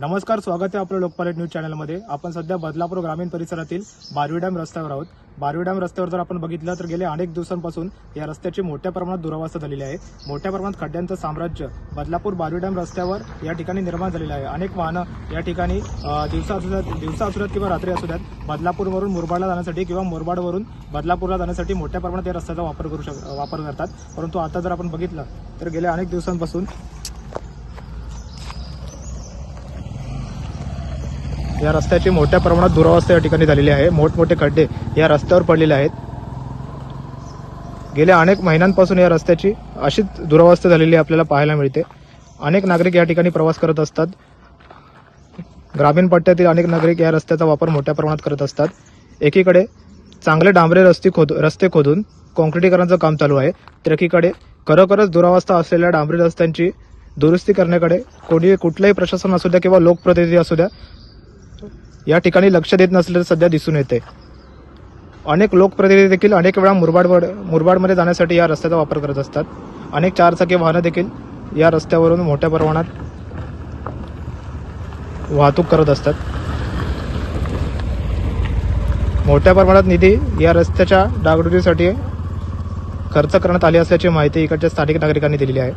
नमस्कार स्वागत आहे आपलं लोकपाल न्यूज चॅनलमध्ये. आपण सध्या बदलापूर ग्रामीण परिसरातील बारवी डॅम रस्त्यावर आहोत. बारवी डॅम रस्त्यावर जर आपण बघितलं तर गेल्या अनेक दिवसांपासून या रस्त्याची मोठ्या प्रमाणात दुरावस्था झालेली आहे. मोठ्या प्रमाणात खड्ड्यांचं साम्राज्य बदलापूर बारवी डॅम रस्त्यावर या ठिकाणी निर्माण झालेलं आहे. अनेक वाहनं या ठिकाणी दिवसा असू द्यात दिवसा असू द्यात किंवा रात्री असू द्यात बदलापूरवरून मुरबाडला जाण्यासाठी किंवा मुरबाडवरून बदलापूरला जाण्यासाठी मोठ्या प्रमाणात या रस्त्याचा वापर करू शक वापर करतात. परंतु आता जर आपण बघितलं तर गेल्या अनेक दिवसांपासून या रस्त्याची मोठ्या प्रमाणात दुरावस्था या ठिकाणी झालेली आहे. मोठमोठे खड्डे या रस्त्यावर पडलेले आहेत. गेल्या अनेक महिन्यांपासून या रस्त्याची अशीच दुरावस्था झालेली आपल्याला पाहायला मिळते. अनेक नागरिक या ठिकाणी प्रवास करत असतात. ग्रामीण पट्ट्यातील अनेक नागरिक या रस्त्याचा वापर मोठ्या प्रमाणात करत असतात. एकीकडे चांगले डांबरे रस्ते खोद रस्ते खोदून काँक्रिटीकरणाचं काम चालू आहे. तर एकीकडे खरोखरच दुरावस्था असलेल्या डांबरी रस्त्यांची दुरुस्ती करण्याकडे कोणी कुठलंही प्रशासन असू द्या किंवा लोकप्रतिनिधी असू द्या या ठिकाणी लक्ष देत नसल्याचं सध्या दिसून येते. अनेक लोकप्रतिनिधी देखील अनेक वेळा मुरबाडवर मुरबाडमध्ये जाण्यासाठी या रस्त्याचा वापर करत असतात. अनेक चारचाकी वाहनं देखील या रस्त्यावरून मोठ्या प्रमाणात वाहतूक करत असतात. मोठ्या प्रमाणात निधी या रस्त्याच्या डागडुजीसाठी खर्च करण्यात आली असल्याची माहिती इकडच्या स्थानिक नागरिकांनी दिलेली आहे.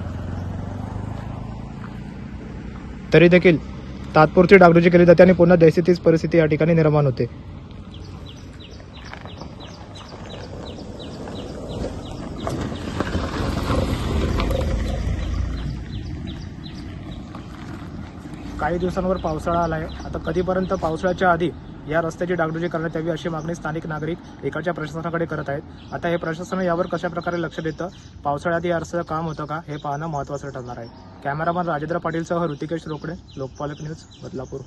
तरी देखील तात्पुरती डागडुजी केली जाते आणि पुन्हा जैसे तीच परिस्थिती या ठिकाणी निर्माण होते. काही दिवसांवर पावसाळा आला आहे आता कधीपर्यंत पावसाळ्याच्या आधी या रस्त्याची डागडुजी करण्यात यावी अशी मागणी स्थानिक नागरिक एकाच्या प्रशासनाकडे करत आहेत. आता हे प्रशासन यावर कशा प्रकारे लक्ष देतं? पावसाळ्यात या रस्त्याचं काम होतं का? हे पाहणं महत्त्वाचं ठरणार आहे. कॅमेरामन राजेंद्र पाटीलसह ऋतिकेश रोकडे लोकपालक न्यूज बदलापूर.